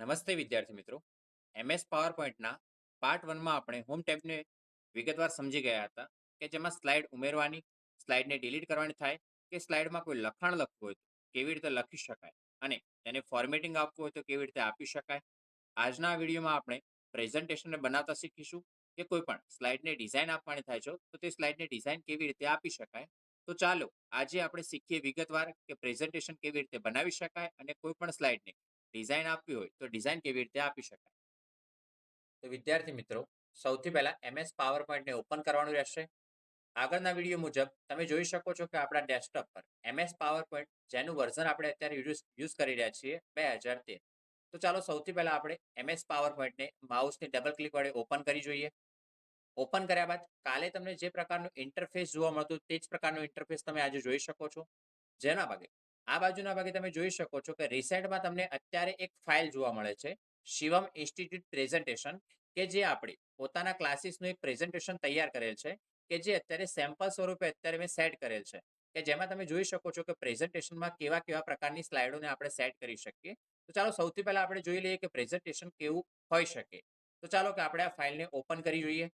નમસ્તે વિદ્યાર્થી મિત્રો. એમએસ પાવર પાર્ટ વનમાં આપણે હોમ ટેબને વિગતવાર સમજી ગયા હતા કે જેમાં સ્લાઇડ ઉમેરવાની, સ્લાઇડને ડિલીટ કરવાની થાય કે સ્લાઇડમાં કોઈ લખાણ લખવું હોય તો કેવી રીતે લખી શકાય અને તેને ફોર્મેટિંગ આપવું હોય તો કેવી રીતે આપી શકાય. આજના વિડીયોમાં આપણે પ્રેઝન્ટેશનને બનાવતા શીખીશું કે કોઈ પણ સ્લાઇડને ડિઝાઇન આપવાની થાય છે તો તે સ્લાઇડને ડિઝાઇન કેવી રીતે આપી શકાય. તો ચાલો આજે આપણે શીખીએ વિગતવાર કે પ્રેઝન્ટેશન કેવી રીતે બનાવી શકાય અને કોઈ પણ સ્લાઇડને ડિઝાઇન આપવી હોય તો ડિઝાઇન કેવી રીતે આપી શકાય? તો વિદ્યાર્થી મિત્રો, સૌથી પહેલાં એમએસ પાવર પોઈન્ટને ઓપન કરવાનું રહેશે. આગળના વીડિયો મુજબ તમે જોઈ શકો છો કે આપણા ડેસ્કટોપ પર એમએસ પાવર પોઈન્ટ જેનું વર્ઝન આપણે અત્યારે યુઝ કરી રહ્યા છીએ બે હજાર તેર. તો ચાલો સૌથી પહેલાં આપણે એમએસ પાવર પોઈન્ટને માઉસની ડબલ ક્લિક વડે ઓપન કરી જોઈએ. ઓપન કર્યા બાદ કાલે તમને જે પ્રકારનું ઇન્ટરફેસ જોવા મળતું તે જ પ્રકારનું ઇન્ટરફેસ તમે આજે જોઈ શકો છો. જેના ભાગે આ બાજુના ભાગે તમે જોઈ શકો છો કે રિસેન્ટમાં તમને અત્યારે એક ફાઇલ જોવા મળે છે, શિવમ ઇન્સ્ટિટ્યૂટ પ્રેઝન્ટેશન, કે જે આપણે પોતાના ક્લાસીસનું એક પ્રેઝન્ટેશન તૈયાર કરેલ છે, કે જે અત્યારે સેમ્પલ સ્વરૂપે અત્યારે મેં સેટ કરેલ છે. કે જેમાં તમે જોઈ શકો છો કે પ્રેઝન્ટેશનમાં કેવા કેવા પ્રકારની સ્લાઇડોને આપણે સેટ કરી શકીએ. તો ચાલો સૌથી પહેલા આપણે જોઈ લઈએ કે પ્રેઝન્ટેશન કેવું હોઈ શકે. તો ચાલો કે આપણે આ ફાઇલને ઓપન કરી જોઈએ.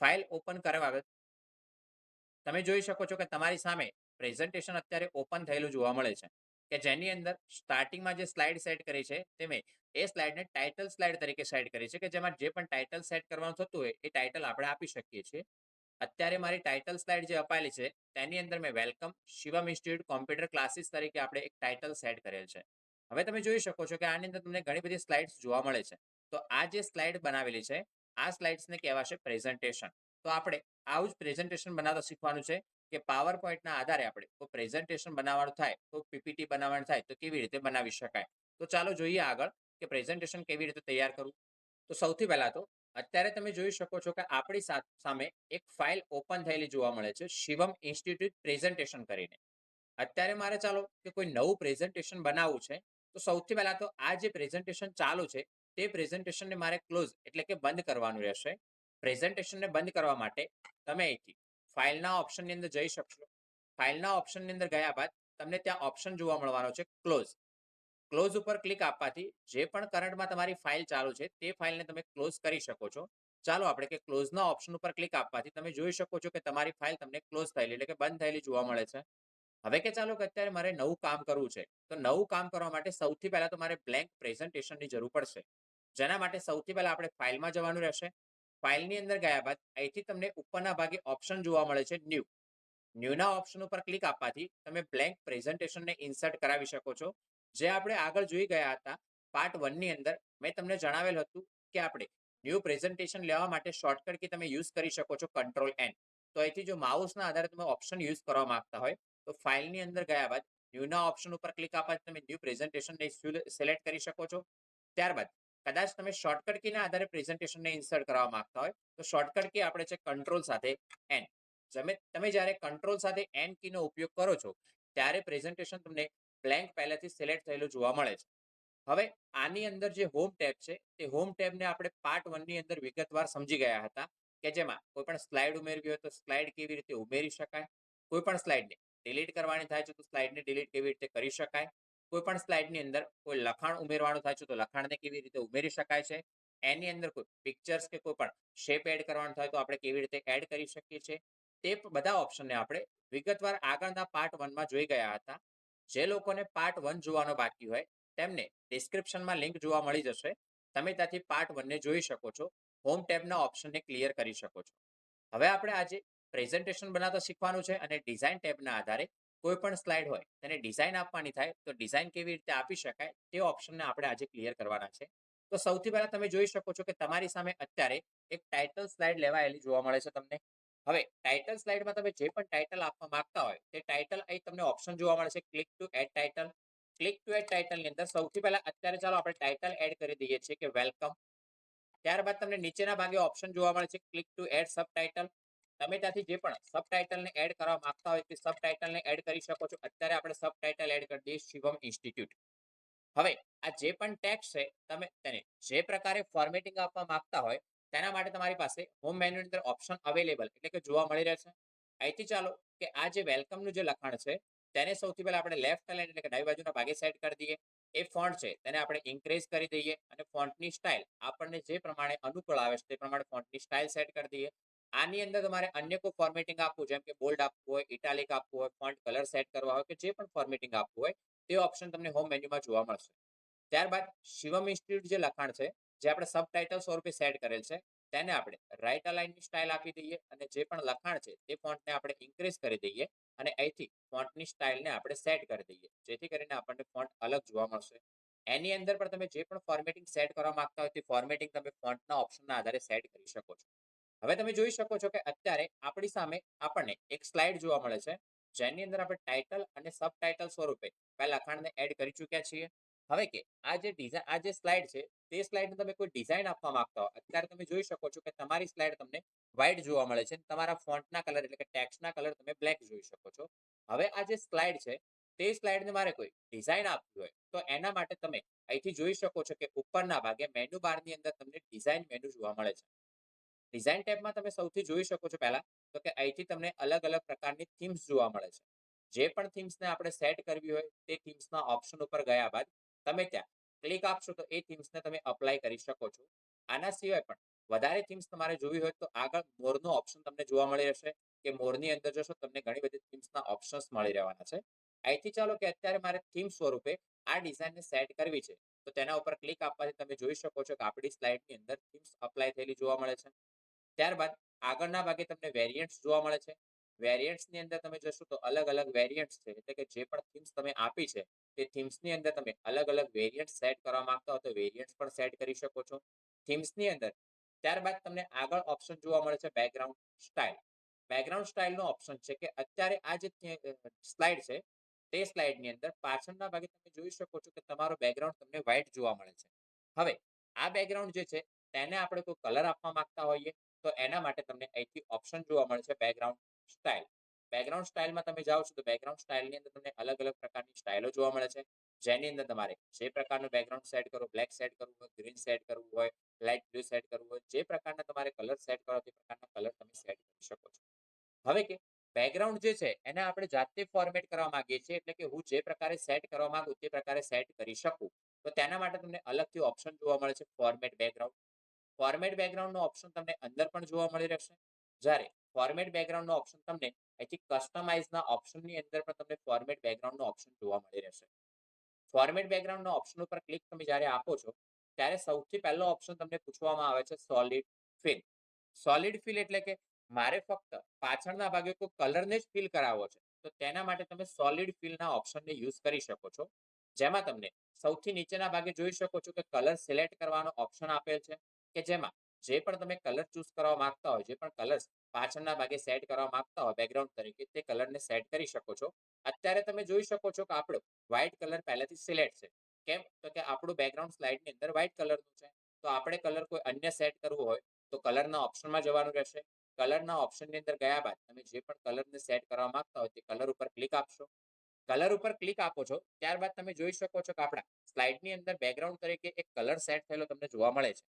ફાઇલ ઓપન કરવા તમે જોઈ શકો છો કે તમારી સામે પ્રેઝન્ટેશન અત્યારે ઓપન થયેલું જોવા મળે છે. કે જેની અંદર સ્ટાર્ટિંગમાં જે સ્લાઇડ સેટ કરી છે તે મેં એ સ્લાઇડને ટાઇટલ સ્લાઇડ તરીકે સેટ કરી છે કે જેમાં જે પણ ટાઇટલ સેટ કરવાનું થતું હોય એ ટાઇટલ આપણે આપી શકીએ છીએ. અત્યારે મારી ટાઇટલ સ્લાઇડ જે અપાયેલી છે તેની અંદર મેં welcome Shivam institute computer classes તરીકે આપણે એક ટાઇટલ સેટ કરેલ છે. હવે તમે જોઈ શકો છો કે આની અંદર તમને ઘણી બધી સ્લાઇડ્સ જોવા મળે છે. તો આ જે સ્લાઇડ બનાવેલી છે આ સ્લાઇડ્સને કહેવાશે પ્રેઝન્ટેશન. તો આપણે આવું જ પ્રેઝન્ટેશન બનાવતા શીખવાનું છે. કે પાવર પોઈન્ટના આધારે આપણે કોઈ પ્રેઝન્ટેશન બનાવવાનું થાય, કોઈ પીપીટી બનાવવાનું થાય, તો કેવી રીતે બનાવી શકાય? તો ચાલો જોઈએ આગળ કે પ્રેઝન્ટેશન કેવી રીતે તૈયાર કરવું. તો સૌથી પહેલાં તો અત્યારે તમે જોઈ શકો છો કે આપણી સામે એક ફાઇલ ઓપન થયેલી જોવા મળે છે, શિવમ ઇન્સ્ટિટ્યૂટ પ્રેઝન્ટેશન કરીને. અત્યારે મારે ચાલો કે કોઈ નવું પ્રેઝન્ટેશન બનાવવું છે, તો સૌથી પહેલાં તો આ જે પ્રેઝન્ટેશન ચાલુ છે, તે પ્રેઝન્ટેશનને મારે ક્લોઝ એટલે કે બંધ કરવાનું રહેશે. પ્રેઝન્ટેશનને બંધ કરવા માટે તમે અહીંથી ફાઇલના ઓપ્શનની અંદર જઈ શકશો. ફાઇલના ઓપ્શનની અંદર ગયા બાદ તમને ત્યાં ઓપ્શન જોવા મળવાનો છે, ક્લોઝ. ક્લોઝ ઉપર ક્લિક આપવાથી જે પણ કરંટમાં તમારી ફાઇલ ચાલુ છે, તે ફાઇલને તમે ક્લોઝ કરી શકો છો. ચાલો આપણે કે ક્લોઝના ઓપ્શન ઉપર ક્લિક આપવાથી તમે જોઈ શકો છો કે તમારી ફાઇલ તમને ક્લોઝ થયેલી એટલે કે બંધ થયેલી જોવા મળે છે. હવે કે ચાલો કે અત્યારે મારે નવું કામ કરવું છે, તો નવું કામ કરવા માટે સૌથી પહેલા તો મારે બ્લેન્ક પ્રેઝન્ટેશનની જરૂર પડશે. જેના માટે સૌથી પહેલા આપણે ફાઇલમાં જવાનું રહેશે. ફાઇલની અંદર ગયા બાદ અહીંથી તમને ઉપરના ભાગે ઓપ્શન જોવા મળે છે ન્યૂ. ન્યૂના ઓપ્શન ઉપર ક્લિક આપવાથી તમે બ્લેન્ક પ્રેઝન્ટેશનને ઇન્સર્ટ કરાવી શકો છો. જે આપણે આગળ જોઈ ગયા હતા, પાર્ટ વનની અંદર મેં તમને જણાવેલ હતું કે આપણે ન્યૂ પ્રેઝન્ટેશન લેવા માટે શોર્ટકટ કે તમે યુઝ કરી શકો છો કંટ્રોલ એન તો અહીંથી જો માઉસના આધારે તમે ઓપ્શન યુઝ કરવા માંગતા હોય, તો ફાઇલની અંદર ગયા બાદ ન્યૂના ઓપ્શન ઉપર ક્લિક આપવાથી તમે ન્યૂ પ્રેઝન્ટેશનને સિલેક્ટ કરી શકો છો. ત્યારબાદ કદાચ તમે શોર્ટકટ કીના આધારે પ્રેઝન્ટેશનને ઇન્સર્ટ કરવા માંગતા હોય, તો શોર્ટકટ કી આપણે છે કંટ્રોલ સાથે એન તમે તમે જ્યારે કંટ્રોલ સાથે એન કીનો ઉપયોગ કરો છો, ત્યારે પ્રેઝન્ટેશન તમને બ્લેન્ક પહેલેથી સિલેક્ટ થયેલું જોવા મળે છે. હવે આની અંદર જે હોમ ટેબ છે, તે હોમ ટેબને આપણે પાર્ટ વનની અંદર વિગતવાર સમજી ગયા હતા, કે જેમાં કોઈ પણ સ્લાઇડ ઉમેરવી હોય તો સ્લાઇડ કેવી રીતે ઉમેરી શકાય, કોઈ પણ સ્લાઇડને ડિલીટ કરવાની થાય છે તો સ્લાઇડને ડિલીટ કેવી રીતે કરી શકાય કોઈ પણ સ્લાઇડની અંદર કોઈ લખાણ ઉમેરવાનું થાય છે, તો લખાણને કેવી રીતે ઉમેરી શકાય છે? એની અંદર કોઈ પિક્ચર્સ કે કોઈ પણ શેપ એડ કરવાનું થાય તો આપણે કેવી રીતે એડ કરી શકીએ છીએ? તે બધા ઓપ્શનને આપણે વિગતવાર આગળના પાર્ટ વનમાં જોઈ ગયા હતા. જે લોકોને પાર્ટ વન જોવાનો બાકી હોય, તેમને ડિસ્ક્રિપ્શનમાં લિંક જોવા મળી જશે. તમે ત્યાંથી પાર્ટ વનને જોઈ શકો છો. હોમ ટેબના ઓપ્શનને ક્લિયર કરી શકો છો. હવે આપણે આજે પ્રેઝન્ટેશન બનાવતા શીખવાનું છે અને ડિઝાઇન ટેબના આધારે કોઈ પણ સ્લાઇડ હોય, તેને ડિઝાઇન આપવાની થાય, તો ડિઝાઇન કેવી રીતે આપી શકાય, તે ઓપ્શનને આપણે આજે ક્લિયર કરવાના છે. તો સૌથી પહેલા તમે જોઈ શકો છો કે તમારી સામે અત્યારે એક ટાઇટલ સ્લાઇડ લેવાયેલી જોવા મળે છે તમને. હવે, ટાઇટલ સ્લાઇડમાં તમે જે પણ ટાઇટલ આપવા માંગતા હોય, તે ટાઇટલ અહીં તમને ઓપ્શન જોવા મળે છે, click to add title. Click to add ટાઇટલની અંદર સૌથી પહેલા અત્યારે ચાલો આપણે ટાઇટલ એડ કરી દઈએ છીએ કે વેલકમ. ત્યારબાદ તમને નીચેના ભાગે ઓપ્શન જોવા મળે છે, click to add subtitle. તમે ત્યાંથી જે પણ સબ ટાઇટલને એડ કરવા માંગતા હોય તે સબ ટાઇટલને એડ કરી શકો છો. અત્યારે આપણે સબ ટાઇટલ એડ કરી દઈએ શિવમ ઇન્સ્ટિટ્યૂટ હવે આ જે પણ ટેક્સ છે, તમે તેને જે પ્રકારે ફોર્મેટિંગ આપવા માંગતા હોય, તેના માટે તમારી પાસે હોમ મેન્યુની અંદર ઓપ્શન અવેલેબલ એટલે કે જોવા મળી રહેશે. અહીંથી ચાલો કે આ જે વેલકમનું જે લખાણ છે, તેને સૌથી પહેલા આપણે લેફ્ટ લાઈન એટલે કે ડાબી બાજુના ભાગે સેટ કરી દઈએ. એ ફોન્ટ છે, તેને આપણે ઇન્ક્રીઝ કરી દઈએ અને ફોન્ટની સ્ટાઇલ આપણને જે પ્રમાણે અનુકૂળ આવે છે, તે પ્રમાણે ફોન્ટની સ્ટાઇલ સેટ કરી દઈએ. આની અંદર તમારે અન્ય કોઈ ફોર્મેટિંગ આપવું જેમ કે બોલ્ડ આપવું હોય ઇટાલિક આપવું હોય ફોન્ટ કલર સેટ કરવા હોય કે જે પણ ફોર્મેટિંગ આપવું હોય, તે ઓપ્શન તમને હોમ મેન્યુમાં જોવા મળશે. ત્યારબાદ શિવમ ઇન્સ્ટિટ્યૂટ જે લખાણ છે, જે આપણે સબ ટાઇટલ સ્વરૂપે સેટ કરેલ છે, તેને આપણે રાઇટ અલાઇનની સ્ટાઇલ આપી દઈએ અને જે પણ લખાણ છે, તે ફોન્ટને આપણે ઇન્ક્રીઝ કરી દઈએ અને અહીંથી ફોન્ટની સ્ટાઇલને આપણે સેટ કરી દઈએ, જેથી કરીને આપણને ફોન્ટ અલગ જોવા મળશે. એની અંદર પણ તમે જે પણ ફોર્મેટિંગ સેટ કરવા માંગતા હોય, તે ફોર્મેટિંગ તમે ફોન્ટના ઓપ્શનના આધારે સેટ કરી શકો છો. હવે તમે જોઈ શકો છો કે અત્યારે આપણી સામે આપણને એક સ્લાઇડ જોવા મળે છે, જેની અંદર આપણે ટાઇટલ અને સબ ટાઇટલ સ્વરૂપે પહેલા લખાણને એડ કરી ચૂક્યા છીએ. હવે કે આ જે ડિઝાઇન આ જે સ્લાઇડ છે, તે સ્લાઇડને તમે કોઈ ડિઝાઇન આપવા માંગતા હો, અત્યારે તમે જોઈ શકો છો કે તમારી સ્લાઇડ તમને વ્હાઇટ જોવા મળે છે તમારા ફોન્ટના કલર એટલે કે ટેક્સ્ટના કલર તમે બ્લેક જોઈ શકો છો. હવે આ જે સ્લાઇડ છે, તે સ્લાઇડને મારે કોઈ ડિઝાઇન આપવી હોય, તો એના માટે તમે અહીંથી જોઈ શકો છો કે ઉપરના ભાગે મેનુ બારની અંદર તમને ડિઝાઇન મેનુ જોવા મળે છે. ડિઝાઇન ટેબમાં તમે સૌથી જોઈ શકો છો પહેલા, તો કે અહીંથી તમને અલગ અલગ પ્રકારની થીમ્સ જોવા મળે છે. જે પણ થીમ્સને આપણે સેટ કરવી હોય, તે થીમ્સના ઓપ્શન ઉપર ગયા બાદ તમે ત્યાં ક્લિક આપશો તો એ થીમ્સને તમે અપ્લાય કરી શકો છો. આના સિવાય પણ વધારે થીમ્સ તમારે જોવી હોય તો આગળ મોરનો ઓપ્શન તમને જોવા મળી રહેશે, કે મોરની અંદર જશો તમને ઘણી બધી થીમ્સના ઓપ્શન્સ મળી રહેવાના છે. અહીંથી ચાલો કે અત્યારે મારે થીમ સ્વરૂપે આ ડિઝાઇનને સેટ કરવી છે, તો તેના ઉપર ક્લિક આપવાથી તમે જોઈ શકો છો કે આપણી સ્લાઇડની અંદર થીમ્સ અપ્લાય થયેલી જોવા મળે છે. ત્યારબાદ આગળના ભાગે તમને વેરિયન્ટ્સ જોવા મળે છે. વેરિયન્ટ્સની અંદર તમે જશો તો અલગ અલગ વેરિયન્ટ્સ છે. એટલે કે જે પણ થીમ્સ તમે આપી છે, તે થીમ્સની અંદર તમે અલગ અલગ વેરિયન્ટ સેટ કરવા માંગતા હો તો વેરિયન્ટ્સ પણ સેટ કરી શકો છો. થીમ્સની અંદર ત્યારબાદ તમને આગળ ઓપ્શન જોવા મળે છે બેકગ્રાઉન્ડ સ્ટાઇલ બેકગ્રાઉન્ડ સ્ટાઇલનો ઓપ્શન છે કે અત્યારે આ જે સ્લાઇડ છે, તે સ્લાઇડની અંદર પાછળના ભાગે તમે જોઈ શકો છો કે તમારો બેકગ્રાઉન્ડ તમને વ્હાઇટ જોવા મળે છે. હવે આ બેકગ્રાઉન્ડ જે છે, તેને આપણે કોઈ કલર આપવા માંગતા હોઈએ તો એના માટે તમને અહીંથી ઓપ્શન જોવા મળશે બેકગ્રાઉન્ડ સ્ટાઇલ બેકગ્રાઉન્ડ સ્ટાઇલમાં તમે જાઓ છો તો બેકગ્રાઉન્ડ સ્ટાઇલની અંદર તમને અલગ અલગ પ્રકારની સ્ટાઇલો જોવા મળે છે. જેની અંદર તમારે જે પ્રકારનું બેકગ્રાઉન્ડ સેટ કરો બ્લેક સેટ કરવું હોય ગ્રીન સેટ કરવું હોય લાઇટ બ્લુ સેટ કરવું હોય, જે પ્રકારના તમારે કલર સેટ કરો તે પ્રકારના કલર તમે સેટ કરી શકો છો. હવે કે બેકગ્રાઉન્ડ જે છે એને આપણે જાતે ફોર્મેટ કરવા માંગીએ છીએ એટલે કે હું જે પ્રકારે સેટ કરવા માંગુ તે પ્રકારે સેટ કરી શકું. તો તેના માટે તમને અલગથી ઓપ્શન જોવા મળે છે ફોર્મેટ બેકગ્રાઉન્ડ ફોર્મેટ બેકગ્રાઉન્ડનો ઓપ્શન તમને અંદર પણ જોવા મળી રહેશે. જ્યારે ફોર્મેટ બેકગ્રાઉન્ડનો ઓપ્શન તમને અહીંથી કસ્ટમાઇઝના ઓપ્શનની અંદર પણ તમને ફોર્મેટ બેકગ્રાઉન્ડનો ઓપ્શન જોવા મળી રહેશે. ફોર્મેટ બેકગ્રાઉન્ડના ઓપ્શન ઉપર ક્લિક તમે જ્યારે આપો છો, ત્યારે સૌથી પહેલો ઓપ્શન તમને પૂછવામાં આવે છે સોલિડ ફિલ સોલિડ ફિલ એટલે કે મારે ફક્ત પાછળના ભાગે કોઈ કલરને જ ફિલ કરાવવો છે, તો તેના માટે તમે સોલિડ ફિલના ઓપ્શનને યુઝ કરી શકો છો. જેમાં તમને સૌથી નીચેના ભાગે જોઈ શકો છો કે કલર સિલેક્ટ કરવાનો ઓપ્શન આપેલ છે. કે જેમાં જે પણ તમે કલર ચૂઝ કરવા માંગતા હોય, જે પણ કલર્સ પાછળના ભાગે સેટ કરવા માંગતા હોય બેકગ્રાઉન્ડ તરીકે, તે કલરને સેટ કરી શકો છો. અત્યારે તમે જોઈ શકો છો કે આપણો વ્હાઇટ કલર પહેલેથી સિલેક્ટ છે. કેમ? તો કે આપણું બેકગ્રાઉન્ડ સ્લાઇડની અંદર વ્હાઇટ કલરનું છે. તો આપણે કલર કોઈ અન્ય સેટ કરવું હોય, તો કલરના ઓપ્શનમાં જવાનું રહેશે. કલરના ઓપ્શનની અંદર ગયા બાદ તમે જે પણ કલરને સેટ કરવા માંગતા હોય, તે કલર ઉપર ક્લિક આપશો. કલર ઉપર ક્લિક આપો છો, ત્યારબાદ તમે જોઈ શકો છો કે આપણા સ્લાઇડની અંદર બેકગ્રાઉન્ડ તરીકે એક કલર સેટ થયેલો તમને જોવા મળે છે.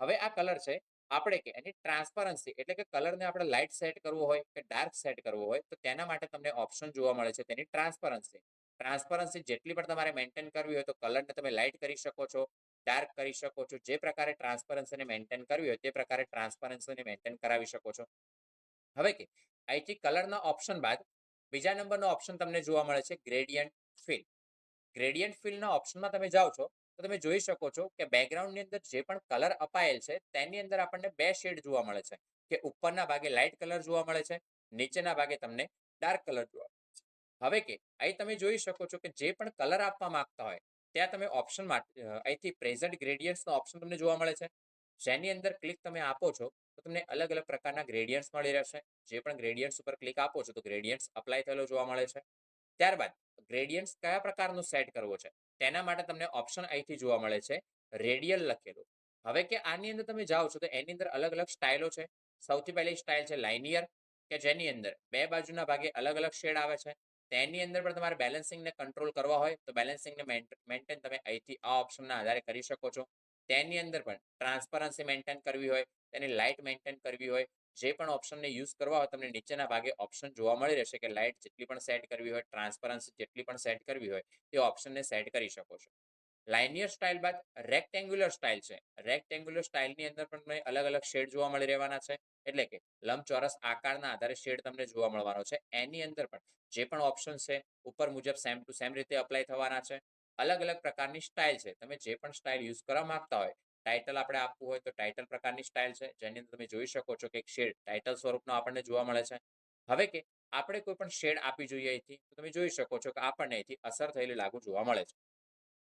હવે આ કલર છે, આપણે કે એની ટ્રાન્સપરન્સી, એટલે કે કલરને આપણે લાઇટ સેટ કરવો હોય કે ડાર્ક સેટ કરવો હોય, તો તેના માટે તમને ઓપ્શન જોવા મળે છે તેની ટ્રાન્સપરન્સી. ટ્રાન્સપરન્સી જેટલી પણ તમારે મેન્ટેન કરવી હોય તો કલરને તમે લાઇટ કરી શકો છો, ડાર્ક કરી શકો છો, જે પ્રકારે ટ્રાન્સપરન્સીને મેન્ટેન કરવી હોય તે પ્રકારે ટ્રાન્સપરન્સીને મેન્ટેન કરાવી શકો છો. હવે કે, અહીંથી કલરના ઓપ્શન બાદ બીજા નંબરનો ઓપ્શન તમને જોવા મળે છે ગ્રેડિયન્ટ ફિલ. ગ્રેડિયન્ટ ફિલના ઓપ્શનમાં તમે જાઓ છો તો તમે જોઈ શકો છો કે બેકગ્રાઉન્ડની અંદર જે પણ કલર અપાયેલ છે, તેની અંદર આપણને બે શેડ જોવા મળે છે. કે ઉપરના ભાગે લાઇટ કલર જોવા મળે છે, નીચેના ભાગે તમને ડાર્ક કલર જોવા મળે છે. હવે કે, અહીં તમે જોઈ શકો છો કે જે પણ કલર આપવા માંગતા હોય, ત્યાં તમે ઓપ્શન અહીંથી પ્રેઝન્ટ ગ્રેડિયન્ટ્સનો ઓપ્શન તમને જોવા મળે છે. જેની અંદર ક્લિક તમે આપો છો, તો તમને અલગ અલગ પ્રકારના ગ્રેડિયન્ટ્સ મળી રહેશે. જે પણ ગ્રેડિયન્ટ્સ ઉપર ક્લિક આપો છો, તો ગ્રેડિયન્ટ્સ અપ્લાય થયેલો જોવા મળે છે. ત્યારબાદ ગ્રેડિયન્ટ્સ કયા પ્રકારનો સેટ કરવો છે? તેના માટે તમને ઓપ્શન અહીંથી જોવા મળે છે રેડિયલ લખેલું. હવે કે આની અંદર તમે જાઓ છો તો એની અંદર અલગ અલગ સ્ટાઇલો છે. સૌથી પહેલી સ્ટાઇલ છે લાઇનિયર, કે જેની અંદર બે બાજુના ભાગે અલગ અલગ શેડ આવે છે. તેની અંદર પણ તમારે બેલેન્સિંગને કંટ્રોલ કરવા હોય તો બેલેન્સિંગને મેન્ટેન તમે અહીંથી આ ઓપ્શનના આધારે કરી શકો છો. તેની અંદર પણ ટ્રાન્સપરન્સી મેન્ટેન કરવી હોય, તેની લાઇટ મેન્ટેન કરવી હોય જે પણ ઓપ્શનને યુઝ કરવા હોય તમને નીચેના ભાગે ઓપ્શન જોવા મળી રહેશે કે લાઇટ જેટલી પણ સેટ કરવી હોય ટ્રાન્સપરન્સી જેટલી પણ સેટ કરવી હોય, તે ઓપ્શનને સેટ કરી શકો છો. લાઇનિયર સ્ટાઇલ બાદ રેક્ટેન્ગ્યુલર સ્ટાઇલ છે. રેક્ટેન્ગ્યુલર સ્ટાઇલની અંદર પણ તમને અલગ અલગ શેડ જોવા મળી રહેવાના છે. એટલે કે લંબચોરસ આકારના આધારે શેડ તમને જોવા મળવાનો છે. એની અંદર પણ જે પણ ઓપ્શન છે, ઉપર મુજબ સેમ ટુ સેમ રીતે અપ્લાય થવાના છે. અલગ અલગ પ્રકારની સ્ટાઇલ છે. તમે જે પણ સ્ટાઇલ યુઝ કરવા માંગતા હોય ટાઇટલ આપણે આપવું હોય તો ટાઇટલ પ્રકારની સ્ટાઇલ છે. જેની અંદર તમે જોઈ શકો છો કે એક શેડ ટાઇટલ સ્વરૂપનો આપણને જોવા મળે છે. હવે કે આપણે કોઈ પણ શેડ આપી જોઈએ અહીંથી, તો તમે જોઈ શકો છો કે આપણને અહીંથી અસર થયેલી લાગુ જોવા મળે છે.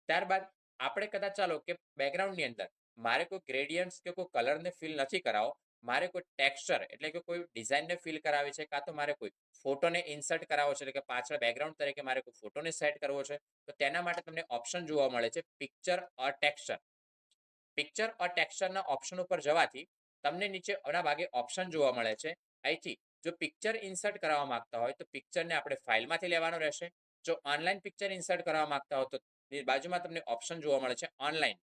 ત્યારબાદ આપણે કદાચ ચાલો કે બેકગ્રાઉન્ડની અંદર, મારે કોઈ ગ્રેડિયન્ટ્સ કે કોઈ કલરને ફીલ નથી કરાવો, મારે કોઈ ટેક્સચર એટલે કે કોઈ ડિઝાઇનને ફીલ કરાવી છે, કાં તો મારે કોઈ ફોટોને ઇન્સર્ટ કરાવો છે, એટલે કે પાછળ બેકગ્રાઉન્ડ તરીકે મારે કોઈ ફોટોને સેટ કરવો છે, તો તેના માટે તમને ઓપ્શન જોવા મળે છે picture or texture picture or ટેક્સચરના option ઉપર જવાથી તમને નીચે એના ભાગે ઓપ્શન જોવા મળે છે. અહીંથી જો પિક્ચર ઇન્સર્ટ કરવા માંગતા હોય તો પિક્ચરને આપણે ફાઇલમાંથી લેવાનું રહેશે. જો ઓનલાઈન પિક્ચર ઇન્સર્ટ કરવા માંગતા હો તો બાજુમાં તમને ઓપ્શન જોવા મળે છે ઓનલાઈન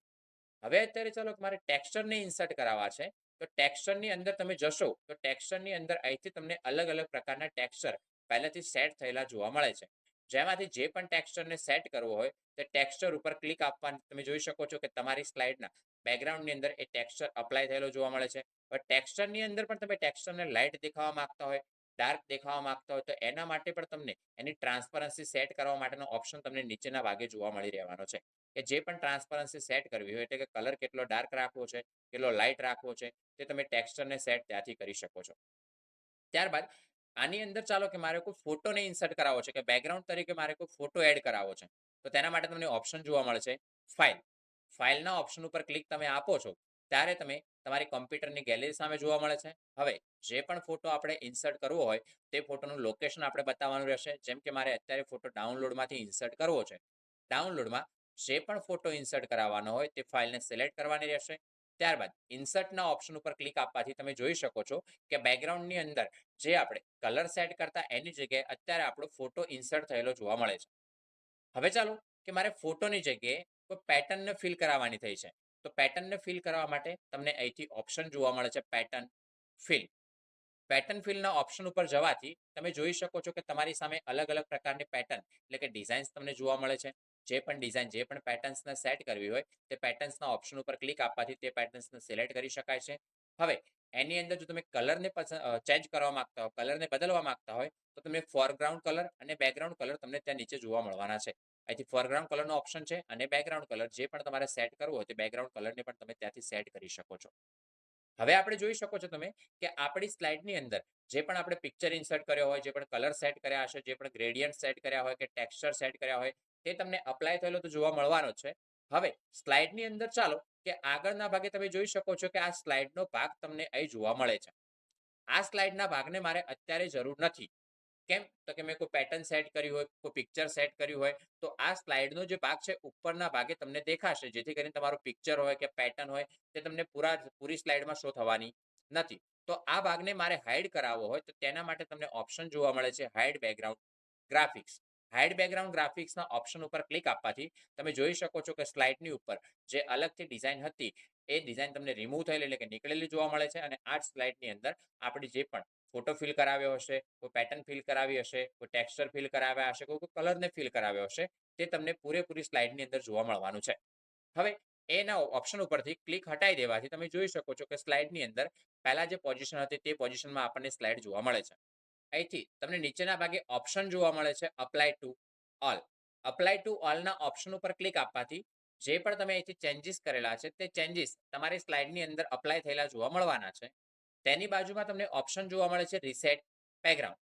હવે અત્યારે ચાલો મારે ટેક્સચરને ઇન્સર્ટ કરાવવા છે. તો ટેક્સચરની અંદર તમે જશો તો ટેક્સચરની અંદર અહીંથી તમને અલગ અલગ પ્રકારના ટેક્સચર પહેલાથી સેટ થયેલા જોવા મળે છે. જેમાંથી જે પણ ટેક્સચરને સેટ કરવો હોય તે ટેક્સચર ઉપર ક્લિક આપવાની તમે જોઈ શકો છો કે તમારી સ્લાઇડના બેકગ્રાઉન્ડની અંદર એ ટેક્સચર અપ્લાય થયેલો જોવા મળે છે. હવે ટેક્સચરની અંદર પણ તમે ટેક્સચરને લાઇટ દેખાવા માંગતા હોય ડાર્ક દેખાવા માંગતા હોય તો એના માટે પણ તમને એની ટ્રાન્સપરન્સી સેટ કરવા માટેનો ઓપ્શન તમને નીચેના ભાગે જોવા મળી રહેવાનો છે. કે જે પણ ટ્રાન્સપરન્સી સેટ કરવી હોય, એટલે કે કલર કેટલો ડાર્ક રાખવો છે, કેટલો લાઇટ રાખવો છે, તે તમે ટેક્સચરને સેટ ત્યાંથી કરી શકો છો. ત્યારબાદ આની અંદર ચાલો કે મારે કોઈ ફોટોને ઇન્સર્ટ કરાવવો છે, કે બેકગ્રાઉન્ડ તરીકે મારે કોઈ ફોટો એડ કરાવવો છે, તો તેના માટે તમને ઓપ્શન જોવા મળે છે. ફાઇલ ફાઇલના ઓપ્શન ઉપર ક્લિક તમે આપો છો, ત્યારે તમે તમારી કમ્પ્યુટરની ગેલેરી સામે જોવા મળે છે. હવે, જે પણ ફોટો આપણે ઇન્સર્ટ કરવો હોય, તે ફોટોનું લોકેશન આપણે બતાવવાનું રહેશે. જેમ કે મારે અત્યારે ફોટો ડાઉનલોડમાંથી ઇન્સર્ટ કરવો છે. ડાઉનલોડમાં જે પણ ફોટો ઇન્સર્ટ કરાવવાનો હોય, તે ફાઇલને સિલેક્ટ કરવાની રહેશે. ત્યારબાદ, ઇન્સર્ટના ઓપ્શન ઉપર ક્લિક આપવાથી તમે જોઈ શકો છો કે બેકગ્રાઉન્ડની અંદર જે આપણે કલર સેટ કરતા એની જગ્યાએ અત્યારે આપણો ફોટો ઇન્સર્ટ થયેલો જોવા મળે છે. હવે ચાલો, કે મારે ફોટોની જગ્યાએ કોઈ પેટર્નને ફિલ કરાવવાની થઈ છે. તો પેટર્નને ફિલ કરવા માટે તમને અહીંથી ઓપ્શન જોવા મળે છે પેટર્ન ફિલ. પેટર્ન ફિલના ઓપ્શન ઉપર જવાથી તમે જોઈ શકો છો કે તમારી સામે અલગ અલગ પ્રકારની પેટર્ન, એટલે કે ડિઝાઇન્સ તમને જોવા મળે છે. જે પણ ડિઝાઇન, જે પણ પેટર્ન્સને સેટ કરવી હોય, તે પેટર્ન્સના ઓપ્શન ઉપર ક્લિક આપવાથી તે પેટર્ન્સને સિલેક્ટ કરી શકાય છે. હવે, એની અંદર જો તમે કલરને ચેન્જ કરવા માંગતા હો, કલરને બદલવા માંગતા હોય, તો તમે ફોરગ્રાઉન્ડ કલર અને બેકગ્રાઉન્ડ કલર તમને ત્યાં નીચે જોવા મળવાના છે. અહીંથી ફોરગ્રાઉન્ડ કલરનો ઓપ્શન છે અને બેકગ્રાઉન્ડ કલર જે પણ તમારે સેટ કરવો હોય તે બેકગ્રાઉન્ડ કલરને પણ તમે ત્યાંથી સેટ કરી શકો છો. હવે આપણે જોઈ શકો છો તમે કે આપણી સ્લાઇડની અંદર જે પણ આપણે પિક્ચર ઇન્સર્ટ કર્યો હોય, જે પણ કલર સેટ કર્યા હશે, જે પણ ગ્રેડિયન્ટ સેટ કર્યા હોય કે ટેક્સચર સેટ કર્યા હોય, તે તમને અપ્લાય થયેલો તો જોવા મળવાનો છે. હવે સ્લાઇડની અંદર ચાલો કે આગળના ભાગે તમે જોઈ શકો છો કે આ સ્લાઇડનો ભાગ તમને અહીં જોવા મળે છે. આ સ્લાઇડના ભાગને મારે અત્યારે જરૂર નથી. કેમ? તો કે મેં કોઈ પેટર્ન સેટ કરી હોય, કોઈ પિક્ચર સેટ કર્યું હોય, તો આ સ્લાઇડનો જે ભાગ છે, ઉપરના ભાગે તમને દેખાશે, જેથી કરીને તમારું પિક્ચર હોય કે પેટર્ન હોય, તે તમને પૂરા પૂરી સ્લાઇડમાં શો થવાની નથી. તો આ ભાગને મારે હાઇડ કરાવવો હોય, તો તેના માટે તમને ઓપ્શન જોવા મળે છે hide background graphics hide background ગ્રાફિક્સના option ઉપર ક્લિક આપવાથી તમે જોઈ શકો છો કે સ્લાઇડની ઉપર જે અલગથી ડિઝાઇન હતી, એ ડિઝાઇન તમને રિમૂવ થયેલી એટલે કે નીકળેલી જોવા મળે છે અને આ સ્લાઇડની અંદર આપણી જે પણ ફોટો ફિલ કરાવ્યો હશે, કોઈ પેટર્ન ફિલ કરાવી હશે, કોઈ ટેક્સચર ફિલ કરાવ્યા હશે, કોઈ કલરને ફિલ કરાવ્યો હશે, તે તમને પૂરેપૂરી સ્લાઇડની અંદર જોવા મળવાનું છે. હવે એના ઓપ્શન ઉપરથી ક્લિક હટાવી દેવાથી તમે જોઈ શકો છો કે સ્લાઇડની અંદર પહેલા જે પોઝિશન હતી તે પોઝિશનમાં આપણને સ્લાઇડ જોવા મળે છે. અહીંથી તમને નીચેના ભાગે ઓપ્શન જોવા મળે છે apply to all apply to ઓલના option ઉપર ક્લિક આપવાથી જે પણ તમે અહીંથી ચેન્જીસ કરેલા છે, તે ચેન્જીસ તમારી સ્લાઇડની અંદર અપ્લાય થયેલા જોવા મળવાના છે. તેની બાજુમાં તમને ઓપ્શન જોવા મળે છે રીસેટ બેકગ્રાઉન્ડ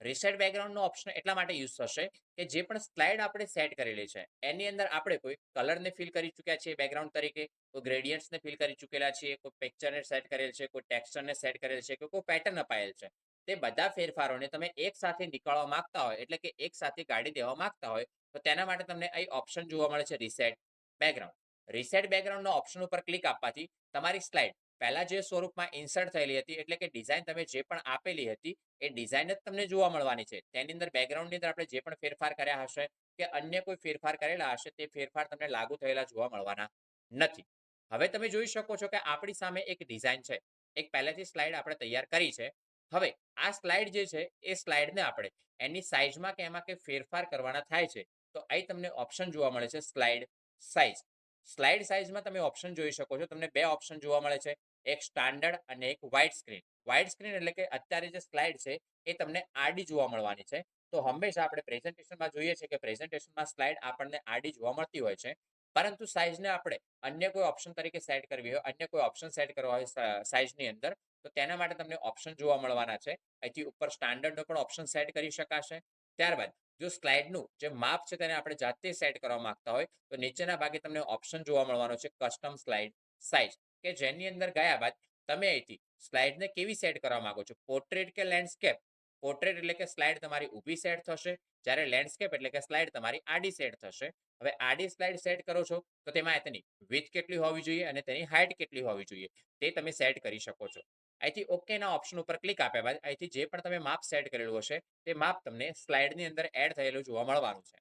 રીસેટ બેકગ્રાઉન્ડનો ઓપ્શન એટલા માટે યુઝ થશે કે જે પણ સ્લાઇડ આપણે સેટ કરેલી છે, એની અંદર આપણે કોઈ કલરને ફિલ કરી ચૂક્યા છીએ બેકગ્રાઉન્ડ તરીકે, કોઈ ગ્રેડિયન્ટ્સને ફિલ કરી ચૂકેલા છીએ, કોઈ પિક્ચરને સેટ કરેલ છે, કોઈ ટેક્સચરને સેટ કરેલ છે કે કોઈ પેટર્ન અપાયેલ છે. તે બધા ફેરફારોને તમે એક સાથે નીકળવા માંગતા હોય, એટલે કે એક સાથે ગાડી દેવા માંગતા હોય, તો તેના માટે તમને અહીં ઓપ્શન જોવા મળે છે રિસેટ બેકગ્રાઉન્ડ રિસેટ બેકગ્રાઉન્ડના ઓપ્શન ઉપર ક્લિક આપવાથી તમારી સ્લાઇડ પહેલા જે સ્વરૂપમાં ઇન્સર્ટ થયેલી હતી, એટલે કે ડિઝાઇન તમે જે પણ આપેલી હતી, એ ડિઝાઇન જ તમને જોવા મળવાની છે. તેની અંદર બેકગ્રાઉન્ડની અંદર આપણે જે પણ ફેરફાર કર્યા હશે કે અન્ય કોઈ ફેરફાર કરેલા હશે, તે ફેરફાર તમને લાગુ થયેલા જોવા મળવાના નથી. હવે તમે જોઈ શકો છો કે આપણી સામે એક ડિઝાઇન છે. એક પહેલેથી સ્લાઇડ આપણે તૈયાર કરી છે. હવે આ સ્લાઇડ જે છે, એ સ્લાઇડને આપણે એની સાઇઝમાં કે એમાં કે ફેરફાર કરવાના થાય છે, તો અહીં તમને ઓપ્શન જોવા મળે છે સ્લાઇડ સાઇઝ સ્લાઇડ સાઇઝમાં તમે ઓપ્શન જોઈ શકો છો. તમને બે ઓપ્શન જોવા મળે છે. એક સ્ટાન્ડર્ડ અને એક વ્હાઇટ સ્ક્રીન. વ્હાઇટ સ્ક્રીન એટલે કે અત્યારે જે સ્લાઇડ છે, એ તમને આડી જોવા મળવાની છે. તો હંમેશા આપણે પ્રેઝન્ટેશનમાં જોઈએ છે કે પ્રેઝન્ટેશનમાં સ્લાઇડ આપણને આડી જોવા મળતી હોય છે. પરંતુ સાઇઝને આપણે અન્ય કોઈ ઓપ્શન તરીકે સેટ કરવી હોય, અન્ય કોઈ ઓપ્શન સેટ કરવા હોય સાઇઝની અંદર, તો તેના માટે તમને ઓપ્શન જોવા મળવાના છે. અહીંથી ઉપર સ્ટાન્ડર્ડનો પણ ઓપ્શન સેટ કરી શકાશે. ત્યારબાદ, જો સ્લાઇડનું જે માપ છે તેને આપણે જાતે સેટ કરવા માંગતા હોય, તો નીચેના ભાગે તમને ઓપ્શન જોવા મળવાનો છે, કસ્ટમ સ્લાઇડ સાઇઝ. કે જેની અંદર ગયા બાદ તમે અહીંથી સ્લાઇડને કેવી સેટ કરવા માંગો છો? પોર્ટ્રેટ કે લેન્ડસ્કેપ? પોર્ટ્રેટ એટલે કે સ્લાઇડ તમારી ઊભી સેટ થશે. જ્યારે લેન્ડસ્કેપ એટલે કે સ્લાઇડ તમારી આડી સેટ થશે. હવે આડી સ્લાઇડ સેટ કરો છો, તો તેમાં તેની વિથ કેટલી હોવી જોઈએ અને તેની હાઇટ કેટલી હોવી જોઈએ? તે તમે સેટ કરી શકો છો. અહીંથી ઓકેના ઓપ્શન ઉપર ક્લિક આપ્યા બાદ અહીંથી જે પણ તમે માપ સેટ કરેલું હશે, તે માપ તમને સ્લાઇડની અંદર એડ થયેલું જોવા મળવાનું છે.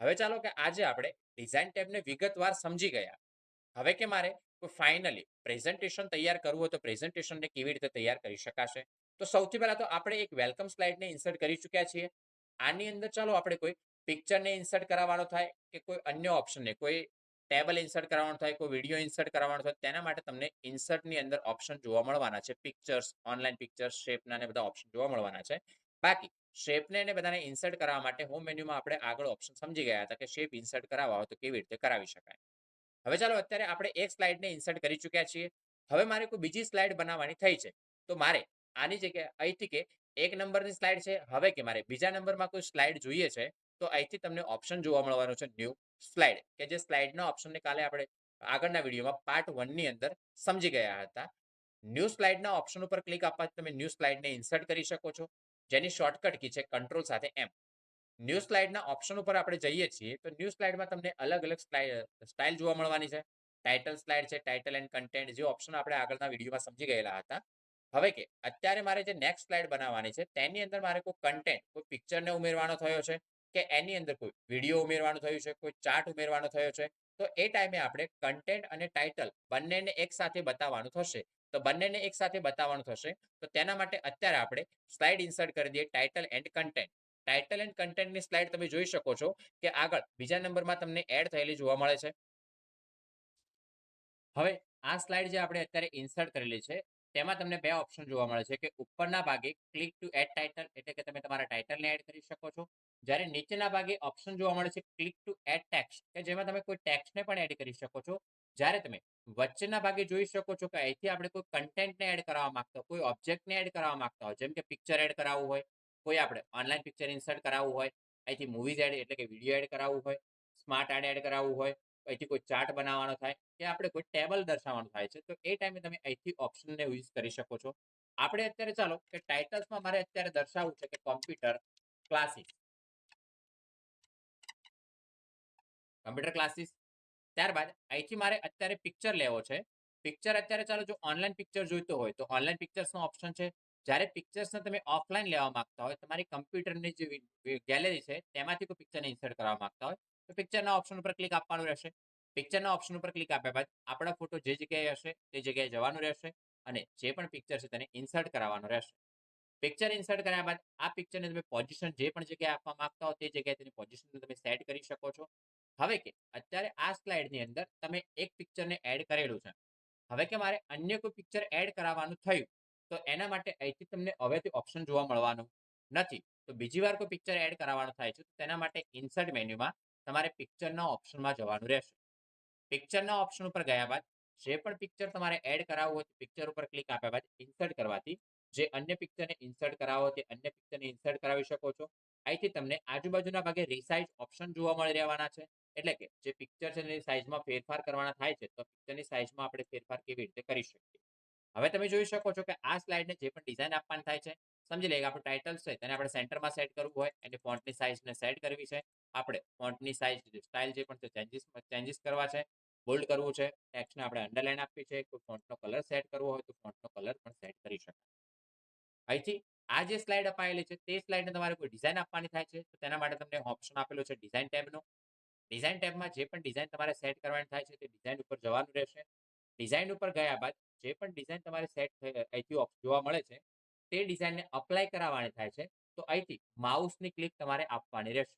હવે ચાલો કે આજે આપણે ડિઝાઇન ટેબને વિગતવાર સમજી ગયા. હવે કે મારે ફાઇનલી પ્રેઝન્ટેશન તૈયાર કરવું હોય તો પ્રેઝન્ટેશનને કેવી રીતે તૈયાર કરી શકાશે? તો સૌથી પહેલાં તો આપણે એક વેલકમ સ્લાઇડને ઇન્સર્ટ કરી ચૂક્યા છીએ. આની અંદર ચાલો આપણે કોઈ પિક્ચરને ઇન્સર્ટ કરાવવાનો થાય કે કોઈ અન્ય ઓપ્શનને કોઈ ટેબલ ઇન્સર્ટ કરવાનો થાય, કોઈ વીડિયો ઇન્સર્ટ કરવાનો થાય, તેના માટે તમને ઇન્સર્ટની અંદર ઓપ્શન જોવા મળવાના છે. પિક્ચર્સ ઓનલાઈન પિક્ચર્સ શેપના ને બધા ઓપ્શન જોવા મળવાના છે. બાકી શેપને ને બધાને ઇન્સર્ટ કરવા માટે હોમ મેન્યુમાં આપણે આગળ ઓપ્શન સમજી ગયા હતા કે શેપ ઇન્સર્ટ કરાવવા હોય તો કેવી રીતે કરાવી શકાય? હવે ચાલો અત્યારે આપણે એક સ્લાઇડને ઇન્સર્ટ કરી ચૂક્યા છીએ. હવે મારે કોઈ બીજી સ્લાઇડ બનાવવાની થઈ છે. તો મારે આની જગ્યાએ, અહીંથી કે એક નંબરની સ્લાઇડ છે, હવે કે મારે બીજા નંબરમાં કોઈ સ્લાઇડ જોઈએ છે, તો અહીંથી તમને ઓપ્શન જોવા મળવાનો છે ન્યૂ સ્લાઇડ કે જે સ્લાઇડના ઓપ્શનને કાલે આપણે આગળના વિડીયોમાં પાર્ટ વનની અંદર સમજી ગયા હતા. ન્યૂ સ્લાઇડના ઓપ્શન ઉપર ક્લિક આપવાથી તમે ન્યૂ સ્લાઇડને ઇન્સર્ટ કરી શકો છો. જેની શોર્ટકટ કી છે કંટ્રોલ સાથે એમ ન્યૂ સ્લાઇડના ઓપ્શન ઉપર આપણે જઈએ છીએ, તો ન્યૂ સ્લાઇડમાં તમને અલગ અલગ સ્ટાઇલ જોવા મળવાની છે. ટાઇટલ સ્લાઇડ છે, ટાઇટલ એન્ડ કન્ટેન્ટ જે ઓપ્શન આપણે આગળના વિડીયોમાં સમજી ગયેલા હતા. હવે કે, અત્યારે મારે જે નેક્સ્ટ સ્લાઇડ બનાવવાની છે, તેની અંદર મારે કોઈ કન્ટેન્ટ, કોઈ પિક્ચરને ઉમેરવાનો થયો છે કે એની અંદર કોઈ વીડિયો ઉમેરવાનું થયું છે, કોઈ ચાર્ટ ઉમેરવાનો થયો છે? તો એ ટાઈમે આપણે કન્ટેન્ટ અને ટાઇટલ બંનેને એક સાથે બતાવવાનું થશે. તો બંનેને એક સાથે બતાવવાનું થશે, તો તેના માટે અત્યારે આપણે સ્લાઇડ ઇન્સર્ટ કરી દઈએ, title and content. Title and કન્ટેન્ટની slide તમે જોઈ શકો છો કે આગળ બીજા નંબરમાં તમને એડ થયેલી જોવા મળે છે. હવે આ સ્લાઇડ જે આપણે અત્યારે ઇન્સર્ટ કરેલી છે, તેમાં તમને બે ઓપ્શન જોવા મળે છે કે ઉપરના ભાગે ક્લિક ટુ એડ ટાઇટલ એટલે કે તમે તમારા ટાઇટલને એડ કરી શકો છો. જ્યારે નીચેના ભાગે ઓપ્શન જોવા મળે છે ક્લિક ટુ એડ ટેક્સ્ટ કે જેમાં તમે કોઈ ટેક્સ્ટને પણ એડ કરી શકો છો. જ્યારે તમે વચ્ચેના ભાગે જોઈ શકો છો કે અહીંથી આપણે કોઈ કન્ટેન્ટને એડ કરવા માંગતા હોય, કોઈ ઓબ્જેક્ટને એડ કરવા માંગતા હોય, જેમ કે પિક્ચર એડ કરાવવું હોય કોઈ આપણે ઓનલાઈન પિક્ચર ઇન્સર્ટ કરાવવું હોય, અહીંથી મૂવીઝ એડ એટલે કે વીડિયો એડ કરાવવું હોય સ્માર્ટ એડ એડ કરાવવું હોય, અહીંથી કોઈ ચાર્ટ બનાવવાનો થાય કે આપણે કોઈ ટેબલ દર્શાવવાનું થાય છે, તો એ ટાઈમે તમે અહીંથી ઓપ્શનને યુઝ કરી શકો છો. આપણે અત્યારે ચાલો કે ટાઇટલ્સમાં મારે અત્યારે દર્શાવવું છે કે કોમ્પ્યુટર ક્લાસીસ કમ્પ્યુટર ક્લાસીસ ત્યારબાદ અહીંથી મારે અત્યારે પિક્ચર લેવો છે. પિક્ચર અત્યારે ચાલો જો ઓનલાઈન પિક્ચર જોઈતો હોય તો ઓનલાઈન પિક્ચર્સનો ઓપ્શન છે. જ્યારે પિક્ચર્સને તમે ઓફલાઈન લેવા માંગતા હોય, તમારી કમ્પ્યુટરની જે ગેલેરી છે, તેમાંથી કોઈ પિક્ચરને ઇન્સર્ટ કરવા માંગતા હોય, તો પિક્ચરના ઓપ્શન ઉપર ક્લિક આપવાનું રહેશે. પિક્ચરના ઓપ્શન ઉપર ક્લિક આપ્યા બાદ આપણા ફોટો જે જગ્યાએ હશે, તે જગ્યાએ જવાનું રહેશે અને જે પણ પિક્ચર છે તેને ઇન્સર્ટ કરાવવાનું રહેશે. પિક્ચર ઇન્સર્ટ કર્યા બાદ આ પિક્ચરને તમે પોઝિશન જે પણ જગ્યાએ આપવા માંગતા હો, તે જગ્યાએ તેની પોઝિશન તમે સેટ કરી શકો છો. હવે કે અત્યારે આ સ્લાઇડની અંદર તમે એક પિક્ચરને એડ કરેલું છે. હવે કે મારે અન્ય કોઈ પિક્ચર એડ કરાવવાનું થયું તો એના માટે અહીંથી તમને હવેથી ઓપ્શન જોવા મળવાનું નથી. તો બીજી વાર કોઈ પિક્ચર એડ કરાવવાનું થાય છે, તો તેના માટે ઇન્સર્ટ મેન્યુમાં તમારે પિક્ચરના ઓપ્શનમાં જવાનું રહેશે. પિક્ચરના ઓપ્શન ઉપર ગયા બાદ, જે પણ પિક્ચર તમારે એડ કરાવવું હોય પિક્ચર ઉપર ક્લિક આપ્યા બાદ ઇન્સર્ટ કરવાથી, જે અન્ય પિક્ચરને ઇન્સર્ટ કરાવો તે અન્ય પિક્ચરને ઇન્સર્ટ કરાવી શકો છો. અહીંથી તમને આજુબાજુના ભાગે રિસાઇઝ ઓપ્શન જોવા મળી રહેવાના છે. એટલે કે જે પિક્ચર છે એની સાઇઝમાં ફેરફાર કરવાના થાય છે, તો પિક્ચરની સાઇઝમાં આપણે ફેરફાર કેવી રીતે કરી શકીએ? હવે તમે જોઈ શકો છો કે આ સ્લાઇડને જે પણ ડિઝાઇન આપવાની થાય છે, સમજી લઈએ કે આપણું ટાઇટલ છે, તેને આપણે સેન્ટરમાં સેટ કરવું હોય, એની ફોન્ટની સાઇઝને સેટ કરવી છે. આપણે ફોન્ટની સાઇઝ સ્ટાઇલ જે પણ છે ચેન્જીસ ચેન્જીસ કરવા છે બોલ્ડ કરવું છે ટેક્સ્ટને આપણે અંડરલાઇન આપવી છે, કોઈ ફોન્ટનો કલર સેટ કરવો હોય તો ફોન્ટનો કલર પણ સેટ કરી શકાય. અહીંથી આ જે સ્લાઇડ અપાયેલી છે, તે સ્લાઇડને તમારે કોઈ ડિઝાઇન આપવાની થાય છે, તો તેના માટે તમને ઓપ્શન આપેલો છે ડિઝાઇન ટેબનો ડિઝાઇન ટેબમાં જે પણ ડિઝાઇન તમારે સેટ કરવાની થાય છે, તે ડિઝાઇન ઉપર જવાનું રહેશે. ડિઝાઇન ઉપર ગયા બાદ જે પણ ડિઝાઇન તમારે સેટ અહીંથી જોવા મળે છે, તે ડિઝાઇનને અપ્લાય કરાવવાની થાય છે, તો અહીંથી માઉસની ક્લિક તમારે આપવાની રહેશે.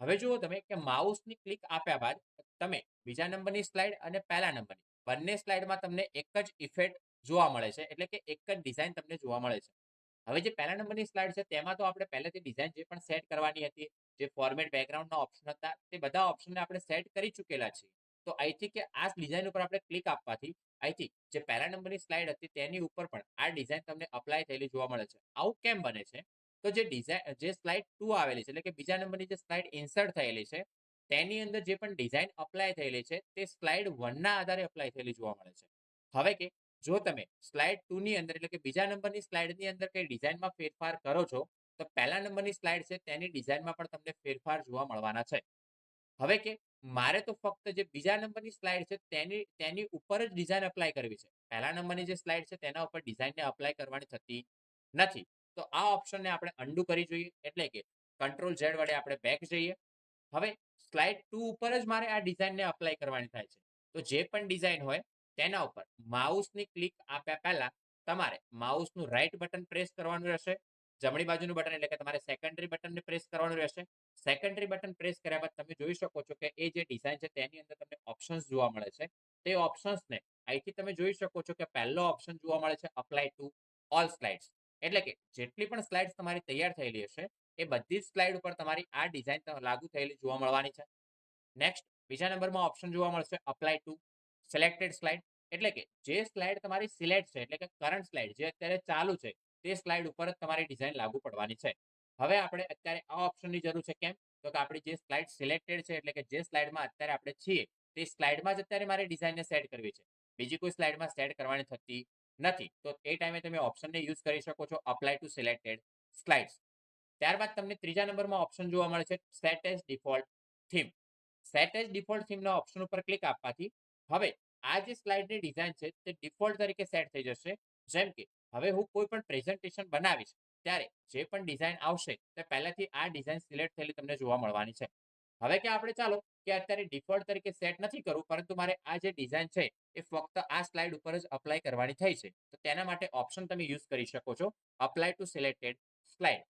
હવે જુઓ તમે કે માઉસની ક્લિક આપ્યા બાદ તમે બીજા નંબરની સ્લાઇડ અને પહેલા નંબરની, બંને સ્લાઇડમાં તમને એક જ ઇફેક્ટ જોવા મળે છે, એટલે કે એક જ ડિઝાઇન તમને જોવા મળે છે. હવે જે પહેલા નંબરની સ્લાઇડ છે, તેમાં તો આપણે પહેલેથી ડિઝાઇન જે પણ સેટ કરવાની હતી, જે ફોર્મેટ બેકગ્રાઉન્ડના ઓપ્શન હતા, તે બધા ઓપ્શનને આપણે સેટ કરી ચૂકેલા છીએ. તો અહીંથી કે આ ડિઝાઇન ઉપર આપણે ક્લિક આપવાથી અહીંથી જે પહેલા નંબરની સ્લાઇડ હતી તેની ઉપર પણ આ ડિઝાઇન તમને અપ્લાય થયેલી જોવા મળે છે. આવું કેમ બને છે? તો જે ડિઝાઇન, જે સ્લાઇડ ટુ આવેલી છે, એટલે કે બીજા નંબરની જે સ્લાઇડ ઇન્સર્ટ થયેલી છે, તેની અંદર જે પણ ડિઝાઇન અપ્લાય થયેલી છે, તે સ્લાઇડ વનના આધારે અપ્લાય થયેલી જોવા મળે છે. હવે કે જો તમે સ્લાઇડ ટુની અંદર, એટલે કે બીજા નંબરની સ્લાઇડની અંદર કઈ ડિઝાઇનમાં ફેરફાર કરો છો, તો પહેલા નંબરની સ્લાઇડ છે, તેની ડિઝાઇનમાં પણ તમને ફેરફાર જોવા મળવાના છે. હવે કે મારે તો ફક્ત જે બીજા નંબરની સ્લાઇડ છે તેની તેની ઉપર જ ડિઝાઇન અપ્લાય કરવી છે. પહેલા નંબરની જે સ્લાઇડ છે તેના ઉપર ડિઝાઇનને અપ્લાય કરવાની થતી નથી. તો આ ઓપ્શનને આપણે અન્ડુ કરી જોઈએ. એટલે કે કંટ્રોલ ઝેડ વડે આપણે બેક જઈએ. હવે સ્લાઇડ ટુ ઉપર જ મારે આ ડિઝાઇનને અપ્લાય કરવાની થાય છે. તો જે પણ ડિઝાઇન હોય તેના ઉપર માઉસની ક્લિક આપ્યા પહેલા તમારે માઉસનું રાઈટ બટન પ્રેસ કરવાનું રહેશે. જમણી બાજુનું બટન એટલે કે તમારે સેકન્ડરી બટનને પ્રેસ કરવાનું રહેશે. સેકન્ડરી બટન પ્રેસ કર્યા બાદ તમે જોઈ શકો છો કે એ જે ડિઝાઇન છે તેની અંદર તમને ઓપ્શન્સ જોવા મળે છે. તે ઓપ્શન્સને અહીંથી તમે જોઈ શકો છો કે પહેલો ઓપ્શન જોવા મળે છે અપ્લાય ટુ ઓલ સ્લાઇડ્સ એટલે કે જેટલી પણ સ્લાઇડ્સ તમારી તૈયાર થયેલી હશે, એ બધી જ સ્લાઇડ ઉપર તમારી આ ડિઝાઇન લાગુ થયેલી જોવા મળવાની છે. નેક્સ્ટ બીજા નંબરમાં ઓપ્શન જોવા મળશે અપ્લાય ટુ સિલેક્ટેડ સ્લાઇડ એટલે કે જે સ્લાઇડ તમારી સિલેક્ટ છે, એટલે કે કરંટ સ્લાઇડ જે અત્યારે ચાલુ છે તે સ્લાઇડ ઉપર જ તમારી ડિઝાઇન લાગુ પડવાની છે. હવે આપણે અત્યારે આ ઓપ્શનની જરૂર છે કેમ? તો કે આપણી જે સ્લાઇડ સિલેક્ટેડ છે, એટલે કે જે સ્લાઇડમાં અત્યારે આપણે છીએ, તે સ્લાઇડમાં જ અત્યારે મારે ડિઝાઇનને સેટ કરવી છે. બીજી કોઈ સ્લાઇડમાં સેટ કરવાની થતી નથી. તો એ ટાઈમે તમે ઓપ્શનને યુઝ કરી શકો છો, અપ્લાય ટુ સિલેક્ટેડ સ્લાઇડ્સ. ત્યારબાદ તમને ત્રીજા નંબરમાં ઓપ્શન જોવા મળે છે, set as default theme. Set as default થીમના option ઉપર ક્લિક આપવાથી હવે આ જે સ્લાઇડની ડિઝાઇન છે, તે ડિફોલ્ટ તરીકે સેટ થઈ જશે. જેમ કે હવે હું કોઈ પણ પ્રેઝન્ટેશન બનાવીશ, ત્યારે જે પણ ડિઝાઇન આવશે, તે પહેલાથી આ ડિઝાઇન સિલેક્ટ થયેલી તમને જોવા મળવાની છે. હવે કે આપણે ચાલો કે અત્યારે ડિફોલ્ટ તરીકે સેટ નથી કરવું, પરંતુ મારે આ જે ડિઝાઇન છે, એ ફક્ત આ સ્લાઇડ ઉપર જ અપ્લાય કરવાની થઈ છે. તો તેના માટે ઓપ્શન તમે યુઝ કરી શકો છો અપ્લાય ટુ સિલેક્ટેડ સ્લાઇડ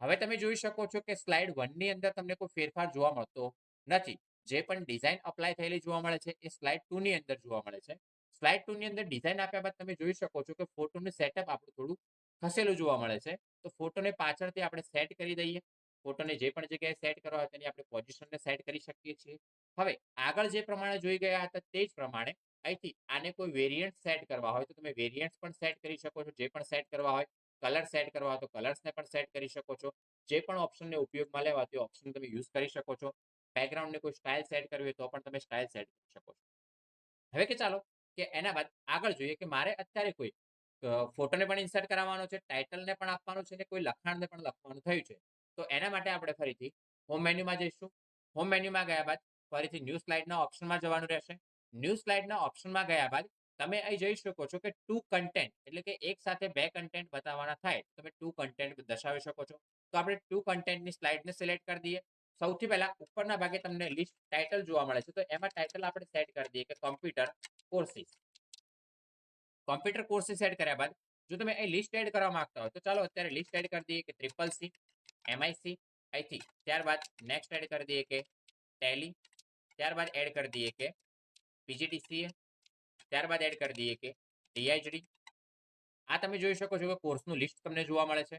હવે તમે જોઈ શકો છો કે સ્લાઇડ વનની અંદર તમને કોઈ ફેરફાર જોવા મળતો નથી. જે પણ ડિઝાઇન અપ્લાય થયેલી જોવા મળે છે, એ સ્લાઇડ ટુની અંદર જોવા મળે છે. સ્લાઇડ ટુ ની અંદર ડિઝાઇન આપ્યા બાદ તમે જોઈ શકો છો કે ફોટોનું સેટઅપ આપણું થોડું ખસેલું જોવા મળે છે. તો ફોટોને પાછળથી આપણે સેટ કરી દઈએ. ફોટોને જે પણ જગ્યાએ સેટ કરવા હોય તેની આપણે પોઝિશનને સેટ કરી શકીએ છીએ. હવે આગળ જે પ્રમાણે જોઈ ગયા હતા તે જ પ્રમાણે અહીંથી આને કોઈ વેરિયન્ટ સેટ કરવા હોય તો તમે વેરિયન્ટ્સ પણ સેટ કરી શકો છો. જે પણ સેટ કરવા હોય કલર સેટ કરવા હોય તો કલર્સને પણ સેટ કરી શકો છો. જે પણ ઓપ્શનને ઉપયોગમાં લેવા તે ઓપ્શન તમે યુઝ કરી શકો છો. બેકગ્રાઉન્ડને કોઈ સ્ટાઇલ સેટ કરવી હોય તો પણ તમે સ્ટાઇલ સેટ કરી શકો છો. હવે કે ચાલો કે એના બાદ આગળ જોઈએ કે મારે અત્યારે કોઈ ફોટોને પણ ઇન્સર્ટ કરાવવાનો છે, ટાઇટલને પણ આપવાનું છે, ને કોઈ લખાણને પણ લખવાનું થયું છે. તો એના માટે આપણે ફરીથી હોમ મેન્યુમાં જઈશું. હોમ મેન્યુમાં ગયા બાદ ફરીથી ન્યૂ સ્લાઇડના ઓપ્શનમાં જવાનું રહેશે. ન્યૂ સ્લાઇડના ઓપ્શનમાં ગયા બાદ તમે અહીં જોઈ શકો છો કે ટુ કન્ટેન્ટ એટલે કે એક સાથે બે કન્ટેન્ટ બતાવવાના થાય. તમે ટુ કન્ટેન્ટ દર્શાવી શકો છો. તો આપણે ટુ કન્ટેન્ટની સ્લાઇડને સિલેક્ટ કરી દઈએ. સૌથી પહેલા ઉપરના ભાગે તમને લિસ્ટ ટાઇટલ જોવા મળે છે. તો એમાં ટાઇટલ આપણે સેટ કરી દઈએ કે computer courses computer courses add કર્યા બાદ જો તમે એ લિસ્ટ એડ કરવા માંગતા હોય તો ચાલો અત્યારે લિસ્ટ એડ કરી દઈએ કે ટ્રિપલ સી એમઆઈસી અહીંથી ત્યારબાદ નેક્સ્ટ એડ કરી દઈએ કે ટેલી ત્યારબાદ એડ કરી દઈએ કે પીજીટીસીએ ત્યારબાદ એડ કરી દઈએ કે ડીઆઈજડી આ તમે જોઈ શકો છો કે કોર્સનું લિસ્ટ તમને જોવા મળે છે.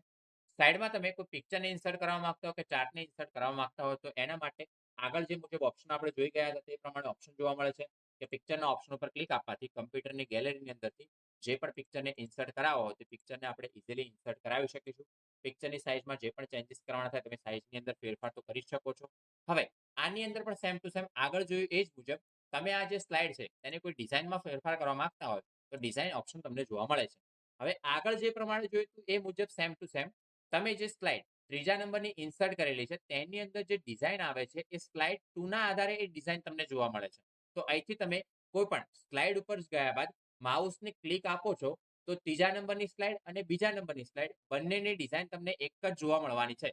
સાઈડમાં તમે કોઈ પિક્ચરને ઇન્સર્ટ કરવા માંગતા હો કે ચાર્ટને ઇન્સર્ટ કરવા માંગતા હોય તો એના માટે આગળ જે મુજબ ઓપ્શન આપણે જોઈ ગયા હતા, તે પ્રમાણે ઓપ્શન જોવા મળે છે કે પિક્ચરના ઓપ્શન ઉપર ક્લિક આપવાથી કમ્પ્યુટરની ગેલેરીની અંદરથી જે પણ પિક્ચરને ઇન્સર્ટ કરાવો હોય, તે પિક્ચરને આપણે ઇઝીલી ઇન્સર્ટ કરાવી શકીશું. પિક્ચરની સાઇઝમાં જે પણ ચેન્જીસ કરવાના થાય, તમે સાઇઝની અંદર ફેરફાર તો કરી શકો છો. હવે, આની અંદર પણ સેમ ટુ સેમ આગળ જોયું એ જ મુજબ, તમે આ જે સ્લાઇડ છે, તેને કોઈ ડિઝાઇનમાં ફેરફાર કરવા માંગતા હોય, તો ડિઝાઇન ઓપ્શન તમને જોવા મળે છે. હવે આગળ જે પ્રમાણે જોયું એ મુજબ સેમ ટુ સેમ તમે જે સ્લાઇડ ત્રીજા નંબરની ઇન્સર્ટ કરેલી છે, તેની અંદર જે ડિઝાઇન આવે છે, એ સ્લાઇડ ટુના આધારે એ ડિઝાઇન તમને જોવા મળે છે. તો અહીંથી તમે કોઈ પણ સ્લાઇડ ઉપર ગયા બાદ માઉસને ક્લિક આપો છો, તો ત્રીજા નંબરની સ્લાઇડ અને બીજા નંબરની સ્લાઇડ બંનેની ડિઝાઇન તમને એક જ જોવા મળવાની છે.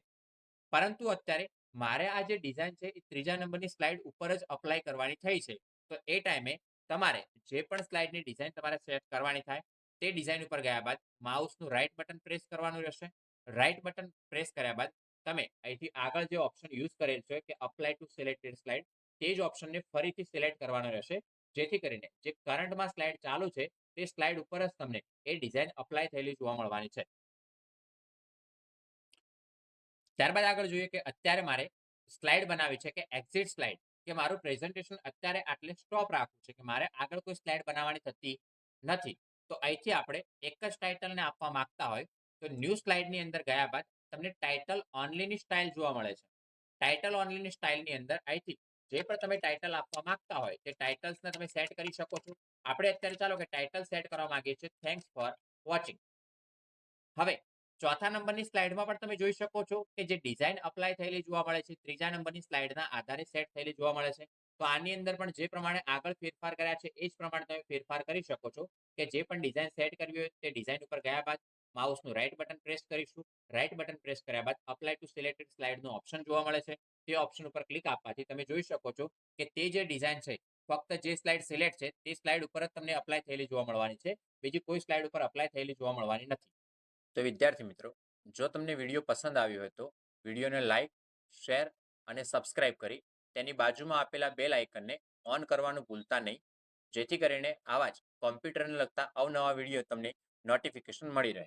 પરંતુ અત્યારે મારે આ જે ડિઝાઇન છે, એ ત્રીજા નંબરની સ્લાઇડ ઉપર જ અપ્લાય કરવાની થઈ છે. તો એ ટાઈમે તમારે જે પણ સ્લાઇડની ડિઝાઇન તમારે સેટ કરવાની થાય, તે ડિઝાઇન ઉપર ગયા બાદ માઉસનું રાઇટ બટન પ્રેસ કરવાનું રહેશે. રાઈટ બટન પ્રેસ કર્યા બાદ તમે અહીંથી આગળ જે ઓપ્શન યુઝ કરેલ છે કે અપ્લાય ટુ સિલેક્ટેડ સ્લાઇડ તે જ ઓપ્શનને ફરીથી સિલેક્ટ કરવાનો રહેશે. જેથી કરીને જે કરંટમાં સ્લાઇડ ચાલુ છે, તે સ્લાઇડ ઉપર જ તમને એ ડિઝાઇન અપ્લાય થયેલી જોવા મળવાની છે. ત્યારબાદ આગળ જોઈએ કે અત્યારે મારે સ્લાઇડ બનાવી છે કે એક્ઝિટ સ્લાઇડ કે મારું પ્રેઝન્ટેશન અત્યારે આટલે સ્ટોપ રાખવું છે કે મારે આગળ કોઈ સ્લાઇડ બનાવવાની થતી નથી. તો અહીંથી આપણે એક જ ટાઇટલને આપવા માંગતા હોય તો ન્યૂ સ્લાઇડની અંદર ગયા બાદ તમને ટાઇટલ ઓનલીની સ્ટાઇલ જોવા મળે છે. ટાઇટલ ઓનલીની સ્ટાઇલની અંદર અહીંથી જે પણ તમે ટાઇટલ આપવા માંગતા હોય તે ટાઇટલ્સને તમે સેટ કરી શકો છો. આપણે અત્યારે ચાલો કે ટાઇટલ સેટ કરવા માંગીએ છીએ. Thanks for watching. હવે, ચોથા નંબરની સ્લાઇડમાં પણ તમે જોઈ શકો છો કે જે ડિઝાઇન અપ્લાય થયેલી જોવા મળે છે, ત્રીજા નંબરની સ્લાઇડના આધારે સેટ થયેલી જોવા મળે છે. તો આની અંદર પણ જે પ્રમાણે આગળ ફેરફાર કર્યા છે, એ જ પ્રમાણે તમે ફેરફાર કરી શકો છો કે જે પણ ડિઝાઇન સેટ કરવી હોય તે ડિઝાઇન ઉપર ગયા બાદ માઉસનું રાઇટ બટન પ્રેસ કરીશું. રાઇટ બટન પ્રેસ કર્યા બાદ અપ્લાય ટુ સિલેક્ટેડ સ્લાઇડનો ઓપ્શન જોવા મળે છે. તે ઓપ્શન ઉપર ક્લિક આપવાથી તમે જોઈ શકો છો કે તે જે ડિઝાઇન છે, ફક્ત જે સ્લાઇડ સિલેક્ટ છે, તે સ્લાઇડ ઉપર જ તમને અપ્લાય થયેલી જોવા મળવાની છે. બીજી કોઈ સ્લાઇડ ઉપર અપ્લાય થયેલી જોવા મળવાની નથી. તો વિદ્યાર્થી મિત્રો, જો તમને વીડિયો પસંદ આવ્યો હોય તો વિડીયોને લાઇક શેર અને સબસ્ક્રાઇબ કરી તેની બાજુમાં આપેલા બેલ આઇકનને ઓન કરવાનું ભૂલતા નહીં. જેથી કરીને આવા જ કોમ્પ્યુટરને લગતા અવનવા વીડિયો તમને નોટિફિકેશન મળી રહે.